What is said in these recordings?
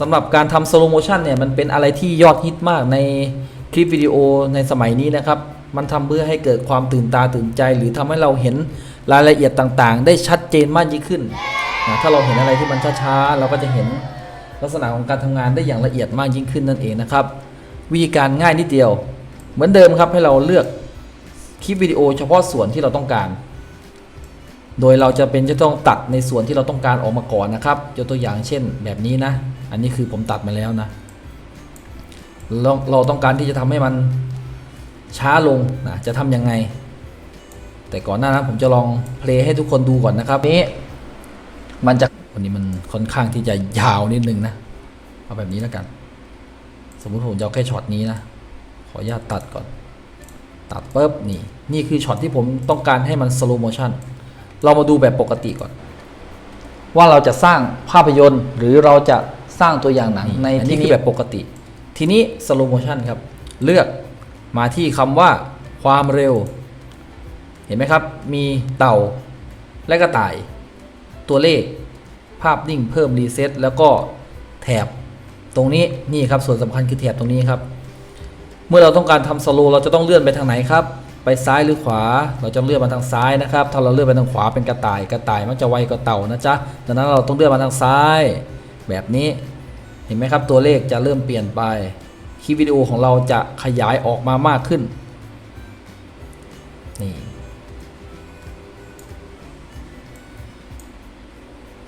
สำหรับการทำสโลโมชันเนี่ยมันเป็นอะไรที่ยอดฮิตมากในคลิปวิดีโอในสมัยนี้นะครับ มันทำเพื่อให้เกิดความตื่นตาตื่นใจ หรือทำให้เราเห็นรายละเอียดต่างๆ ได้ชัดเจนมากยิ่งขึ้นนะถ้าเราเห็นอะไรที่มันช้าๆ เราก็จะเห็นลักษณะของการทำงานได้อย่างละเอียดมากยิ่งขึ้นนั่นเองนะครับ วิธีการง่ายนิดเดียว เหมือนเดิมครับให้เราเลือกคลิปวิดีโอเฉพาะส่วนที่เราต้องการ โดยเราจะเป็นจะต้องตัดในส่วนที่เราต้องการออกมาก่อนนะครับยกตัวอย่างเช่นแบบนี้นะ อันนี้คือผมตัดมาแล้วนะเราเราต้องการที่จะทำให้มันช้าลงนะจะทำยังไง แต่ก่อนหน้านั้นผมจะลองเพลย์ให้ทุกคนดูก่อนนะครับนี้มันจะวันนี้มันค่อนข้างที่จะยาวนิดนึงนะ เอาแบบนี้แล้วกัน สมมุติผมจะเอาแค่ช็อตนี้นะ ขออนุญาตตัดก่อน ตัดปุ๊บนี่ นี่คือช็อตที่ผมต้องการให้มันสโลโมชันเรามาดูแบบปกติก่อน ว่าเราจะสร้างภาพยนตร์หรือเราจะ สร้างตัวอย่างหนังในที่นี้แบบปกติ ทีนี้สโลโมชันครับเลือกมาที่คำว่าความเร็ว เห็นไหมครับ มีเต่าและกระต่าย ตัวเลข ภาพนิ่งเพิ่มรีเซ็ตแล้วก็แถบตรงนี้นี่ครับส่วนสำคัญคือแถบตรงนี้ครับ เมื่อเราต้องการทำสโลเราจะต้องเลื่อนไปทางไหนครับไปซ้ายหรือขวา เราจะเลื่อนมาทางซ้ายนะครับ ถ้าเราเลื่อนไปทางขวาเป็นกระต่าย กระต่ายมักจะไวกว่าเต่านะจ๊ะ ดังนั้นเราต้องเลื่อนมาทางซ้าย แบบนี้เห็นไหมครับตัวเลขจะเริ่มเปลี่ยนไปคลิปวิดีโอของเราจะขยายออกมามากขึ้นนี่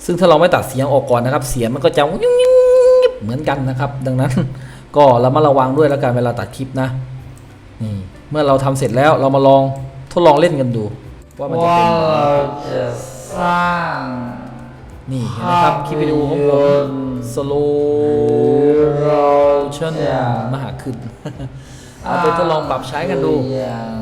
ซึ่งถ้าเราไม่ตัดเสียงออกก่อนนะครับ เสียงมันก็จะยุ่งเหมือนกันนะครับ ดังนั้นก็ระมัดระวังด้วยแล้วกันเวลาตัดคลิปนะนี่เมื่อเราทำเสร็จแล้วเรามาลองทดลองเล่นกันดู ว่ามันจะเป็นเราจะสร้าง นี่เห็นไหมครับคลิปวิดีโอของผมสโลเราชั่นจะมหาขึ้นเอาไปทดลองปรับใช้กันดูอย่าง